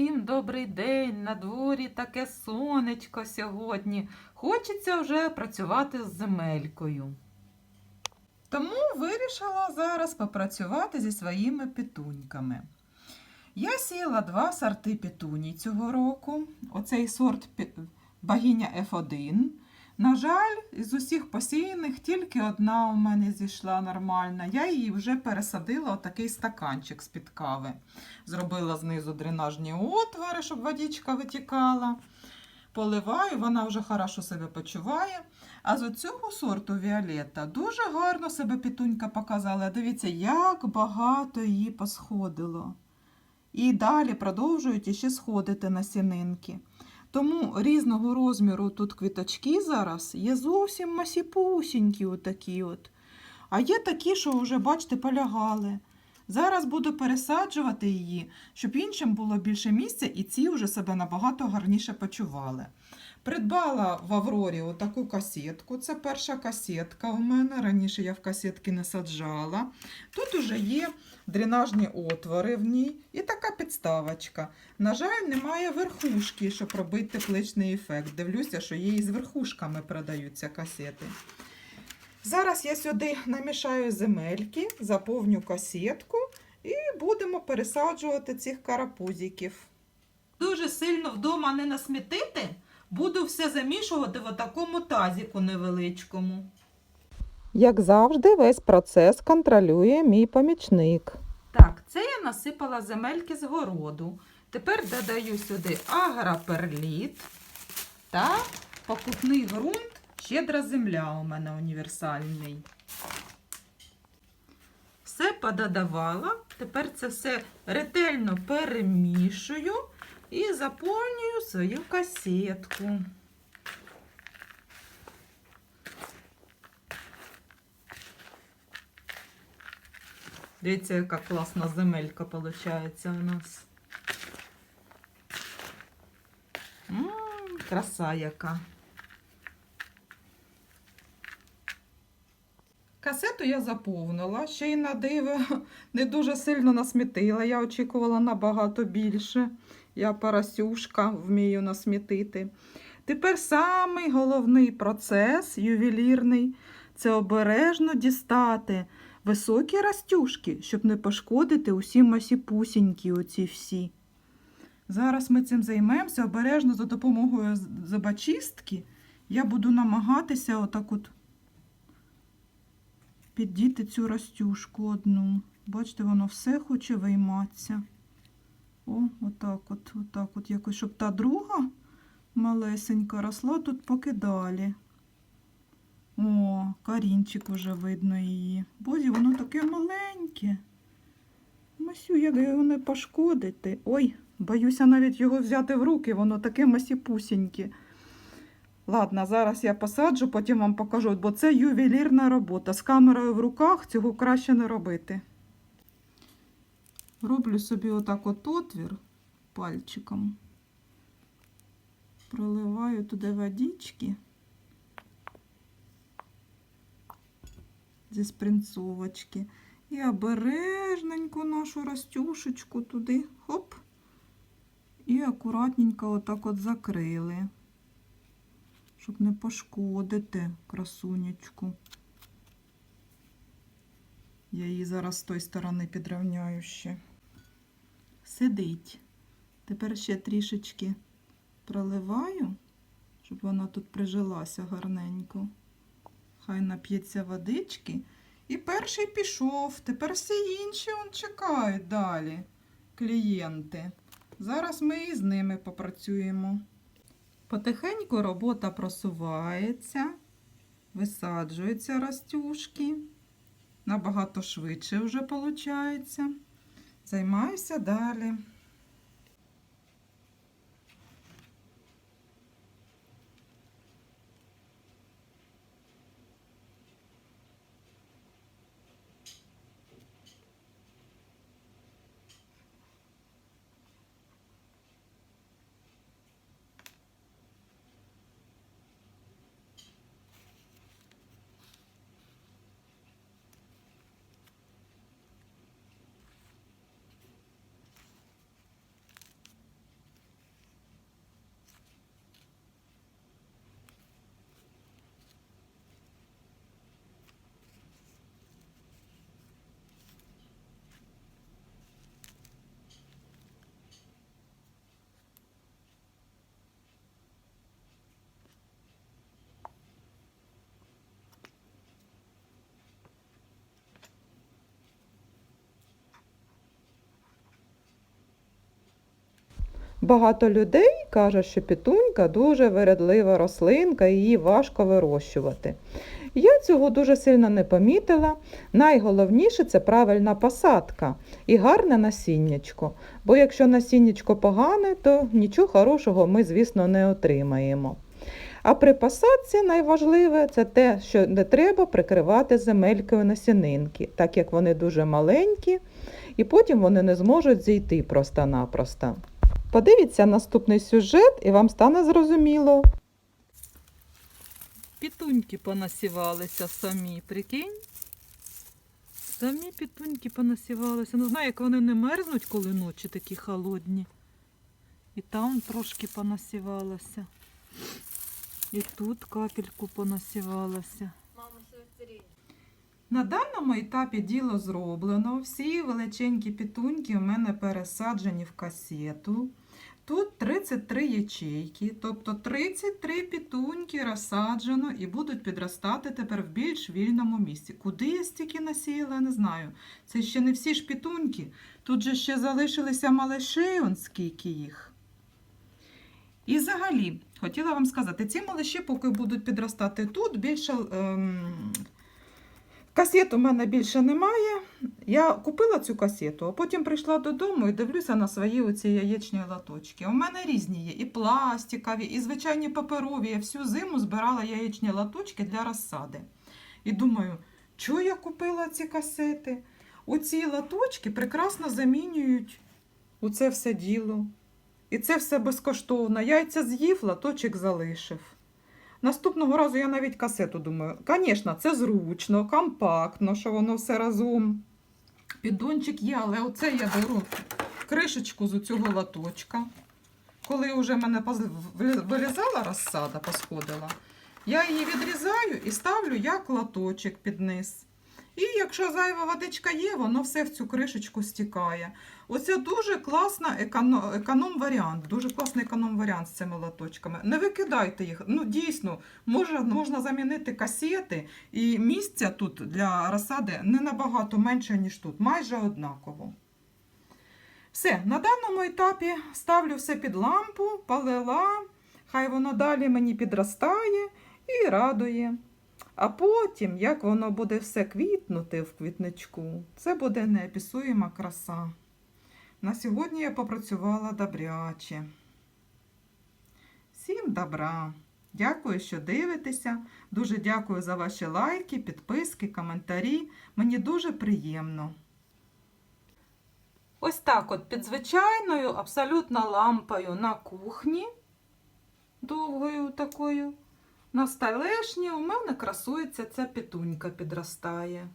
Всім добрий день. На дворі таке сонечко сьогодні. Хочеться вже працювати з земелькою. Тому вирішила зараз попрацювати зі своїми пітуньками. Я сіяла два сорти петуній цього року. Оцей сорт багіння богиня F1. На жаль, з усіх посіяних тільки одна у мене зійшла нормальна. Я її вже пересадила у такий стаканчик з-під кави. Зробила знизу дренажні отвори, щоб водичка витікала. Поливаю, вона вже хорошо себе почуває. А з цього сорту Віолетта дуже гарно себе пітунька показала. Дивіться, як багато її посходило. І далі продовжують іще сходити насінинки. Тому різного розміру тут квіточки зараз є зовсім масіпусінькі отакі от. А є такі, що вже, бачите, полягали. Зараз буду пересаджувати її, щоб іншим було більше місця, і ці вже себе набагато гарніше почували. Придбала в Аврорі отаку касетку. Це перша касетка у мене. Раніше я в касетки не саджала. Тут уже є дренажні отвори в ній і така підставочка. На жаль, немає верхушки, щоб робити тепличний ефект. Дивлюся, що і з верхушками продаються касети. Зараз я сюди намішаю земельки, заповню касетку і будемо пересаджувати цих карапузиків. Дуже сильно вдома не насмітити, буду все замішувати в такому тазіку невеличкому. Як завжди, весь процес контролює мій помічник. Так, це я насипала земельки з городу. Тепер додаю сюди агроперліт та покупний ґрунт щедра земля у мене універсальний. Все пододавала. Тепер це все ретельно перемішую і заповнюю свою касетку. Дивіться, яка класна земелька виходить у нас. М, краса яка. Касету я заповнила, ще й на диво не дуже сильно насмітила. Я очікувала набагато більше. Я парасюшка, вмію насмітити. Тепер самий головний процес ювелірний це обережно дістати високі растюшки, щоб не пошкодити усі масіпусінькі оці всі. Зараз ми цим займемося обережно за допомогою зубочистки. Я буду намагатися отак от піддіти цю растюшку одну. Бачите, воно все хоче вийматися. О, отак от, отак от якось, щоб та друга малесенька росла тут поки далі. О, корінчик уже видно її. Бозі, воно таке маленьке. Масю, як його не пошкодити. Ой, боюся навіть його взяти в руки, воно таке масіпусіньке. Ладно, зараз я посаджу, потім вам покажу, бо це ювелірна робота. З камерою в руках цього краще не робити. Роблю собі отак от отвір пальчиком. Проливаю туди водички. зі спринцовочки. І обережненько нашу растюшечку туди, хоп, і акуратненько отак от закрили, щоб не пошкодити красунечку. Я її зараз з тої сторони підрівняю ще. Сидить. Тепер ще трішечки проливаю, щоб вона тут прижилася гарненько. Хай нап'ється водички. І перший пішов. Тепер всі інші он чекають далі. Клієнти. Зараз ми і з ними попрацюємо. Потихеньку робота просувається, висаджуються растюшки. Набагато швидше вже виходить. Займаюся далі. Багато людей каже, що пітунька дуже вередлива рослинка, її важко вирощувати. Я цього дуже сильно не помітила. Найголовніше це правильна посадка і гарне насіннячко. Бо якщо насіннячко погане, то нічого хорошого ми, звісно, не отримаємо. А при посадці найважливе це те, що не треба прикривати земелькою насінинки, так як вони дуже маленькі, і потім вони не зможуть зійти просто-напросто. Подивіться наступний сюжет, і вам стане зрозуміло. Пітуньки понасівалися самі, прикинь? Самі пітуньки понасівалися. Ну знаю, як вони не мерзнуть, коли ночі такі холодні. І там трошки понасівалося. І тут капельку понасівалося. На даному етапі діло зроблено. Всі величенькі пітуньки у мене пересаджені в касету. Тут 33 ячейки, тобто 33 пітуньки розсаджено і будуть підростати тепер в більш вільному місці. Куди я стільки насіяла, я не знаю. Це ще не всі ж пітуньки. Тут же ще залишилися малиші, он скільки їх. І взагалі, хотіла вам сказати, ці малиші, поки будуть підростати тут, більше ем, касет у мене більше немає. Я купила цю касету, а потім прийшла додому і дивлюся на свої оці яєчні латочки. У мене різні є, і пластикові, і звичайні паперові. Я всю зиму збирала яєчні латочки для розсади. І думаю, чого я купила ці касети? Оці латочки прекрасно замінюють оце все діло. І це все безкоштовно. Яйця з'їв, латочок залишив. Наступного разу я навіть касету думаю. Звісно, це зручно, компактно, що воно все разом. Піддончик є, але оце я беру кришечку з цього латочка. Коли вже мене вилізала розсада, посходила, я її відрізаю і ставлю як латочок під низ. І якщо зайва водичка є, воно все в цю кришечку стікає. Оце дуже класна економ, економ-варіант. Дуже класний економ-варіант з цими латочками. Не викидайте їх. Ну, дійсно, можна, можна замінити касети, і місця тут для розсади не набагато менше, ніж тут, майже однаково. Все, на даному етапі ставлю все під лампу, полила, хай воно далі мені підростає і радує. А потім, як воно буде все квітнути в квітничку, це буде неописуєма краса. На сьогодні я попрацювала добряче. Всім добра! Дякую, що дивитеся. Дуже дякую за ваші лайки, підписки, коментарі. Мені дуже приємно. Ось так от під звичайною абсолютно лампою на кухні, довгою такою, на столешні у мене красується ця пітунька підростає.